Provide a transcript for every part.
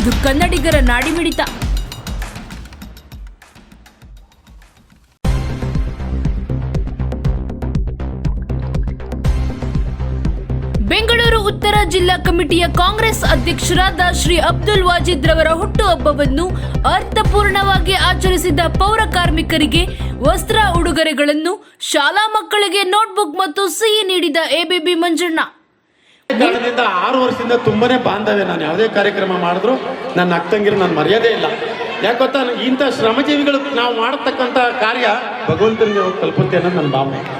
ಇದು ಕನ್ನಡಿಗರ ನಾಡಿಮಿಡಿತ. ಬೆಂಗಳೂರು ಉತ್ತರ ಜಿಲ್ಲಾ ಕಮಿಟಿಯ ಕಾಂಗ್ರೆಸ್ ಅಧ್ಯಕ್ಷರಾದ ಶ್ರೀ ಅಬ್ದುಲ್ ವಾಜಿದ್ ರವರ ಹುಟ್ಟುಹಬ್ಬವನ್ನು ಅರ್ಥಪೂರ್ಣವಾಗಿ ಆಚರಿಸಿದ ಪೌರ ಕಾರ್ಮಿಕರಿಗೆ ವಸ್ತ್ರ ಉಡುಗೊರೆಗಳನ್ನು ಶಾಲಾ ಮಕ್ಕಳಿಗೆ ನೋಟ್ಬುಕ್ ಮತ್ತು ಸಿಹಿ ನೀಡಿದ ಎಬಿಬಿ ಮಂಜಣ್ಣ. ಕಾರಣದಿಂದ ಆರು ವರ್ಷದಿಂದ ತುಂಬಾನೇ ಬಾಂಧವ್ಯ. ನಾನು ಯಾವುದೇ ಕಾರ್ಯಕ್ರಮ ಮಾಡಿದ್ರು ನನ್ನ ಅಕ್ಕಂಗಿರು ನಾನು ಮರ್ಯಾದೆ ಇಲ್ಲ. ಯಾಕೆ ಗೊತ್ತಾ? ಇಂಥ ಶ್ರಮಜೀವಿಗಳು ನಾವು ಮಾಡತಕ್ಕಂಥ ಕಾರ್ಯ ಭಗವಂತನಿಗೆ ಹೋಗಿ ತಲುಪುತ್ತೆ ಅನ್ನೋದು ನನ್ನ ಭಾವನೆ.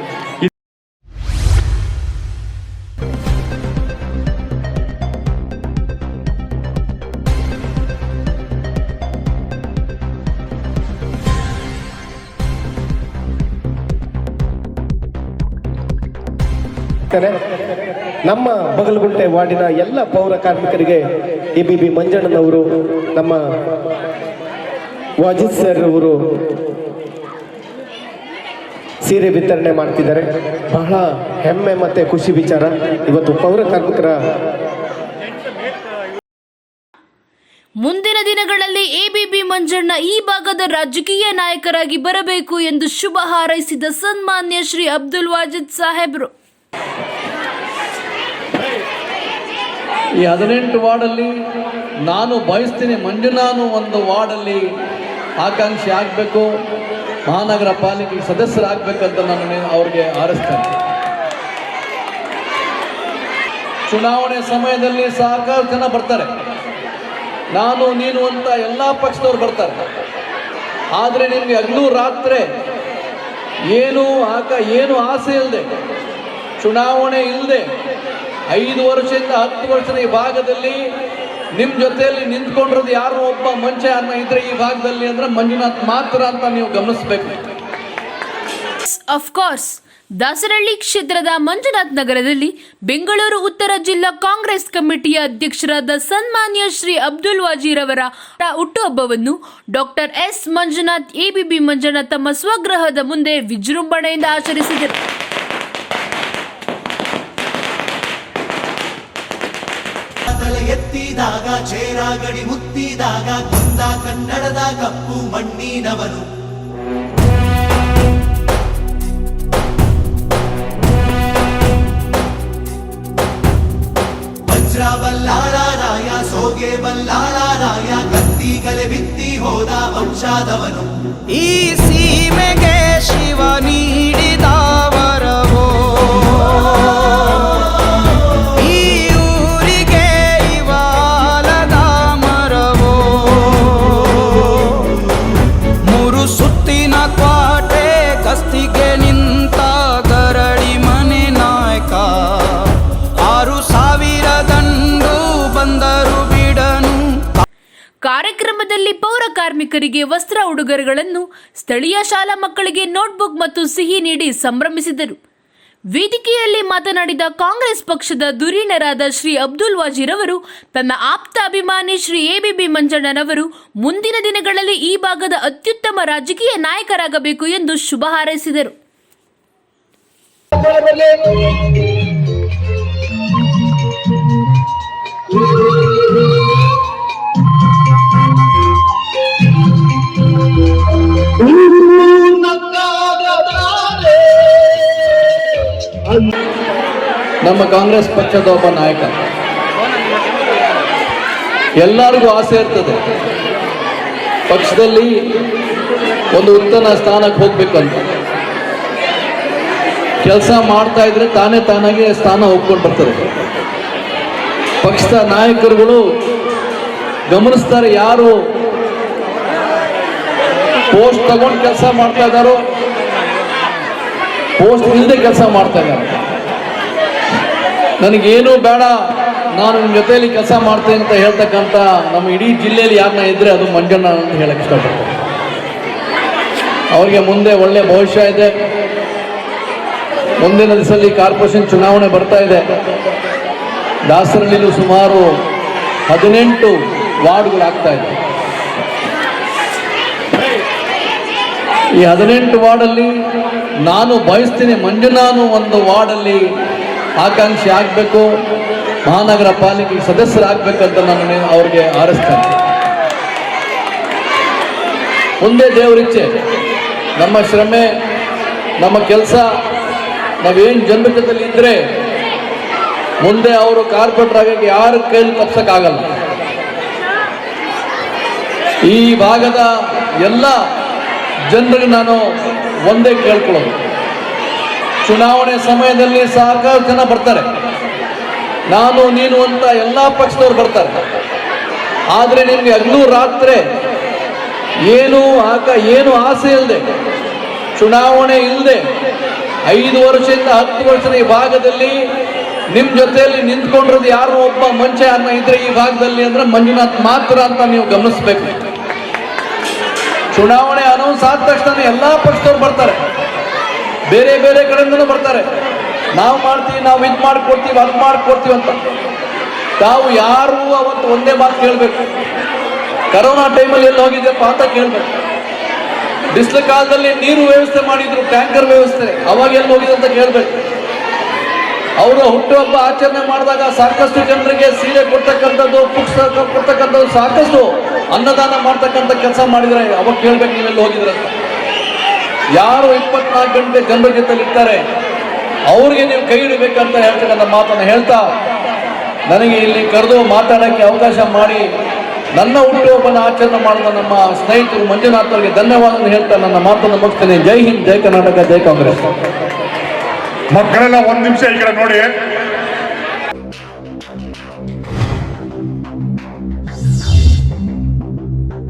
ನಮ್ಮ ಬಗಲಗುಂಟೆ ವಾರ್ಡಿನ ಎಲ್ಲ ಪೌರ ಕಾರ್ಮಿಕರಿಗೆ ಎ ಬಿ ಬಿ ಮಂಜಣ್ಣನವರು, ನಮ್ಮ ವಾಜಿದ್ ಸರ್ ಅವರು ಸೀರೆ ವಿತರಣೆ ಮಾಡ್ತಿದ್ದಾರೆ. ಬಹಳ ಹೆಮ್ಮೆ ಮತ್ತೆ ಖುಷಿ ವಿಚಾರ. ಇವತ್ತು ಪೌರ ಕಾರ್ಮಿಕರ ಮುಂದಿನ ದಿನಗಳಲ್ಲಿ ಎಬಿಬಿ ಮಂಜಣ್ಣ ಈ ಭಾಗದ ರಾಜಕೀಯ ನಾಯಕರಾಗಿ ಬರಬೇಕು ಎಂದು ಶುಭ ಹಾರೈಸಿದ ಸನ್ಮಾನ್ಯ ಶ್ರೀ ಅಬ್ದುಲ್ ವಾಜಿದ್ ಸಾಹೇಬ್ರು. ಈ ಹದಿನೆಂಟು ವಾರ್ಡಲ್ಲಿ ನಾನು ಬಯಸ್ತೀನಿ ಮಂಜುನಾನು ಒಂದು ವಾರ್ಡಲ್ಲಿ ಆಕಾಂಕ್ಷಿ ಆಗಬೇಕು, ಮಹಾನಗರ ಪಾಲಿಕೆ ಸದಸ್ಯರಾಗಬೇಕಂತ ನಾನು ಅವ್ರಿಗೆ ಆರಿಸ್ತೇನೆ ಚುನಾವಣೆ ಸಮಯದಲ್ಲಿ ಸಾಕಷ್ಟು ಜನ ಬರ್ತಾರೆ. ನಾನು, ನೀನು ಅಂತ ಎಲ್ಲ ಪಕ್ಷದವ್ರು ಬರ್ತಾರೆ. ಆದರೆ ನಿಮಗೆ ಅಗ್ಲೂ ರಾತ್ರಿ ಏನು ಆಕ ಏನು ಆಸೆ ಇಲ್ಲದೆ ಚುನಾವಣೆ ಇಲ್ಲದೆ ಐದು ವರ್ಷದಿಂದ ಹತ್ತು ವರ್ಷದ ಈ ಭಾಗದಲ್ಲಿ ನಿಮ್ಮ ಜೊತೆಯಲ್ಲಿ ನಿಂತ್ಕೊಂಡಿರೋದು ಯಾರೋ ಒಬ್ಬ ಮಂಚ ಅನ್ನ ಇದ್ರೆ ಈ ಭಾಗದಲ್ಲಿ ಅಂದ್ರೆ ಮಂಜುನಾಥ್ ಮಾತ್ರ ಅಂತ ನೀವು ಗಮನಿಸಬೇಕು. ಅಫ್ಕೋರ್ಸ್ ದಾಸರಳ್ಳಿ ಕ್ಷೇತ್ರದ ಮಂಜುನಾಥ್ ನಗರದಲ್ಲಿ ಬೆಂಗಳೂರು ಉತ್ತರ ಜಿಲ್ಲಾ ಕಾಂಗ್ರೆಸ್ ಕಮಿಟಿಯ ಅಧ್ಯಕ್ಷರಾದ ಸನ್ಮಾನ್ಯ ಶ್ರೀ ಅಬ್ದುಲ್ ಅವರ ಹುಟ್ಟುಹಬ್ಬವನ್ನು doctor S Manjunath ABB Manjunath ತಮ್ಮ ಸ್ವಗೃಹದ ಮುಂದೆ ವಿಜೃಂಭಣೆಯಿಂದ ಆಚರಿಸಿದರು. ಎತ್ತಿದಾಗ ಚೇರ ಗಡಿ ಮುತ್ತಿದಾಗ ಕುಂದ ಕನ್ನಡದ ಕಪ್ಪು ಮಣ್ಣಿನವನು. ವಜ್ರ ಬಲ್ಲಾಳರಾಯ ಸೋಗೆ ಬಲ್ಲಾಳರಾಯ ಕತ್ತಿಗಲೆ ಬಿತ್ತಿ ಹೋದ ವಂಶಾದವನು. ಈ ಸೀಮೆಗೆ ಶಿವ ಸುತ್ತಿನ ಕ್ವಾಟೆ, ಕಸ್ತಿಗೆ ನಿಂತ ಗರಡಿ ಮನೆ ನಾಯಕ. ಆರು ಸಾವಿರ ದಂಡು ಬಂದರು ಬಿಡನು. ಕಾರ್ಯಕ್ರಮದಲ್ಲಿ ಪೌರ ಕಾರ್ಮಿಕರಿಗೆ ವಸ್ತ್ರ ಉಡುಗೊರೆಗಳನ್ನು ಸ್ಥಳೀಯ ಶಾಲಾ ಮಕ್ಕಳಿಗೆ ನೋಟ್ಬುಕ್ ಮತ್ತು ಸಿಹಿ ನೀಡಿ ಸಂಭ್ರಮಿಸಿದರು. ವೇದಿಕೆಯಲ್ಲಿ ಮಾತನಾಡಿದ ಕಾಂಗ್ರೆಸ್ ಪಕ್ಷದ ಧುರೀಣರಾದ ಶ್ರೀ ಅಬ್ದುಲ್ ವಾಜೀರ್ ಅವರು, ತನ್ನ ಆಪ್ತ ಅಭಿಮಾನಿ ಶ್ರೀ ಎಬಿಬಿ ಮಂಜಣ್ಣನವರು ಮುಂದಿನ ದಿನಗಳಲ್ಲಿ ಈ ಭಾಗದ ಅತ್ಯುತ್ತಮ ರಾಜಕೀಯ ನಾಯಕರಾಗಬೇಕು ಎಂದು ಶುಭ ಹಾರೈಸಿದರು. ನಮ್ಮ ಕಾಂಗ್ರೆಸ್ ಪಕ್ಷದ ಒಬ್ಬ ನಾಯಕ. ಎಲ್ಲರಿಗೂ ಆಸೆ ಇರ್ತದೆ. ಪಕ್ಷದಲ್ಲಿ ಒಂದು ಉತ್ತಮ ಸ್ಥಾನಕ್ಕೆ ಹೋಗ್ಬೇಕಂತ. ಕೆಲಸ ಮಾಡ್ತಾ ಇದ್ರೆ ತಾನೇ ತಾನಾಗೆ ಸ್ಥಾನ ಒಪ್ಕೊಂಡು ಬರ್ತದೆ ಪಕ್ಷದ ನಾಯಕರುಗಳು ಗಮನಿಸ್ತಾರೆ ಯಾರು ಪೋಸ್ಟ್ ತಗೊಂಡು ಕೆಲಸ ಮಾಡ್ತಾ ಇದ್ದಾರೋ, ಪೋಸ್ಟ್ ಇಲ್ಲದೆ ಕೆಲಸ ಮಾಡ್ತಾ ಇದ್ದಾರೆ. ನನಗೇನು ಬೇಡ, ನಾನು ನಿಮ್ಮ ಜೊತೆಯಲ್ಲಿ ಕೆಲಸ ಮಾಡ್ತೇನೆ ಅಂತ ಹೇಳ್ತಕ್ಕಂಥ ನಮ್ಮ ಇಡೀ ಜಿಲ್ಲೆಯಲ್ಲಿ ಯಾರನ್ನ ಇದ್ರೆ ಅದು ಮಂಜಣ್ಣ ಅಂತ ಹೇಳಕ್ಕೆ ಇಷ್ಟಪಡ್ತೇನೆ. ಅವರಿಗೆ ಮುಂದೆ ಒಳ್ಳೆ ಭವಿಷ್ಯ ಇದೆ. ಮುಂದಿನ ದಿವಸದಲ್ಲಿ ಕಾರ್ಪೊರೇಷನ್ ಚುನಾವಣೆ ಬರ್ತಾ ಇದೆ. ದಾಸರಳ್ಳಿಲೂ ಸುಮಾರು ಹದಿನೆಂಟು ವಾರ್ಡ್ಗಳಾಗ್ತಾ ಇದೆ. ಈ ಹದಿನೆಂಟು ವಾರ್ಡಲ್ಲಿ ನಾನು ಬಯಸ್ತೀನಿ ಮಂಜುನಾನು ಒಂದು ವಾರ್ಡಲ್ಲಿ ಆಕಾಂಕ್ಷಿ ಆಗಬೇಕು, ಮಹಾನಗರ ಪಾಲಿಕೆ ಸದಸ್ಯರಾಗಬೇಕಂತ ನಾನು ಅವ್ರಿಗೆ ಆರಿಸ್ತೇನೆ ಮುಂದೆ ದೇವರಿಚ್ಛೆ ನಮ್ಮ ಶ್ರಮೆ, ನಮ್ಮ ಕೆಲಸ, ನಾವೇನು ಜನ್ಮದಲ್ಲಿ ಇದ್ರೆ ಮುಂದೆ ಅವರು ಕಾರ್ಪೊರೇಟರ್ ಯಾರ ಕೈಲಿ ತಪ್ಸಕ್ಕಾಗಲ್ಲ. ಈ ಭಾಗದ ಎಲ್ಲ ಜನರಿಗೆ ನಾನು ಒಂದೇ ಕೇಳ್ಕೊಳ್ಳೋದು. ಚುನಾವಣೆ ಸಮಯದಲ್ಲಿ ಸಾಕಷ್ಟು ಜನ ಬರ್ತಾರೆ. ನಾನು, ನೀನು ಅಂತ ಎಲ್ಲ ಪಕ್ಷದವ್ರು ಬರ್ತಾರೆ. ಆದರೆ ನಿಮಗೆ ಹಗಲು ರಾತ್ರಿ ಏನು ಆಕ, ಏನು ಆಸೆ ಇಲ್ಲದೆ ಚುನಾವಣೆ ಇಲ್ಲದೆ ಐದು ವರ್ಷದಿಂದ ಹತ್ತು ವರ್ಷದ ಈ ಭಾಗದಲ್ಲಿ ನಿಮ್ಮ ಜೊತೆಯಲ್ಲಿ ನಿಂತ್ಕೊಂಡಿರೋದು ಯಾರು ಒಬ್ಬ ಮಂಚ ಅನ್ನ ಇದ್ರೆ ಈ ಭಾಗದಲ್ಲಿ ಅಂದ್ರೆ ಮಂಜುನಾಥ್ ಮಾತ್ರ ಅಂತ ನೀವು ಗಮನಿಸ್ಬೇಕು. ಚುನಾವಣೆ ಅನೌನ್ಸ್ ಆದ ತಕ್ಷಣ ಎಲ್ಲಾ ಪಕ್ಷದವ್ರು ಬರ್ತಾರೆ. ಬೇರೆ ಬೇರೆ ಕಡೆಯಿಂದನೂ ಬರ್ತಾರೆ. ನಾವು ಮಾಡ್ತೀವಿ, ನಾವು ಇದು ಮಾಡ್ಕೊಡ್ತೀವಿ, ಅದು ಮಾಡ್ಕೊಡ್ತೀವಿ ಅಂತ. ತಾವು ಯಾರು ಅವತ್ತು ಒಂದೇ ಮಾತು ಕೇಳಬೇಕು. ಕರೋನಾ ಟೈಮಲ್ಲಿ ಎಲ್ಲಿ ಹೋಗಿದ್ದೆಪ್ಪ ಅಂತ ಕೇಳಬೇಕು. ಬಿಸಿಲ ಕಾಲದಲ್ಲಿ ನೀರು ವ್ಯವಸ್ಥೆ ಮಾಡಿದ್ರು, ಟ್ಯಾಂಕರ್ ವ್ಯವಸ್ಥೆ. ಅವಾಗ ಎಲ್ಲಿ ಹೋಗಿದೆ ಅಂತ ಕೇಳಬೇಕು. ಅವರು ಹುಟ್ಟುಹಬ್ಬ ಆಚರಣೆ ಮಾಡಿದಾಗ ಸಾಕಷ್ಟು ಜನರಿಗೆ ಸೀರೆ ಕೊಡ್ತಕ್ಕಂಥದ್ದು ಪುಸ್ತಕ ಕೊಡ್ತಕ್ಕಂಥದ್ದು ಸಾಕಷ್ಟು ಅನ್ನದಾನ ಮಾಡ್ತಕ್ಕಂಥ ಕೆಲಸ ಮಾಡಿದ್ರೆ ಅವಾಗ ಕೇಳ್ಬೇಕು ನೀವೆಲ್ಲಿ ಹೋಗಿದ್ರಂತ. ಯಾರು ಇಪ್ಪತ್ನಾಲ್ಕು ಗಂಟೆ ಜನರ ಜೊತೆ ಇರ್ತಾರೆ ಅವ್ರಿಗೆ ನೀವು ಕೈ ಇಡಬೇಕಂತ ಹೇಳ್ತಕ್ಕಂಥ ಮಾತನ್ನು ಹೇಳ್ತಾ, ನನಗೆ ಇಲ್ಲಿ ಕರೆದು ಮಾತಾಡೋಕ್ಕೆ ಅವಕಾಶ ಮಾಡಿ, ನನ್ನ ಹುಟ್ಟುಹಬ್ಬನ ಆಚರಣೆ ಮಾಡಿದ ನಮ್ಮ ಸ್ನೇಹಿತರು ಮಂಜುನಾಥ್ ಅವರಿಗೆ ಧನ್ಯವಾದ ಹೇಳ್ತಾ ನನ್ನ ಮಾತನ್ನು ಮುಗಿಸ್ತೇನೆ. ಜೈ ಹಿಂದ್, ಜೈ ಕರ್ನಾಟಕ, ಜೈ ಕಾಂಗ್ರೆಸ್. ಮಕ್ಕಳೆಲ್ಲ ಒಂದು ನಿಮಿಷ ಈ ಕಡೆ ನೋಡಿ.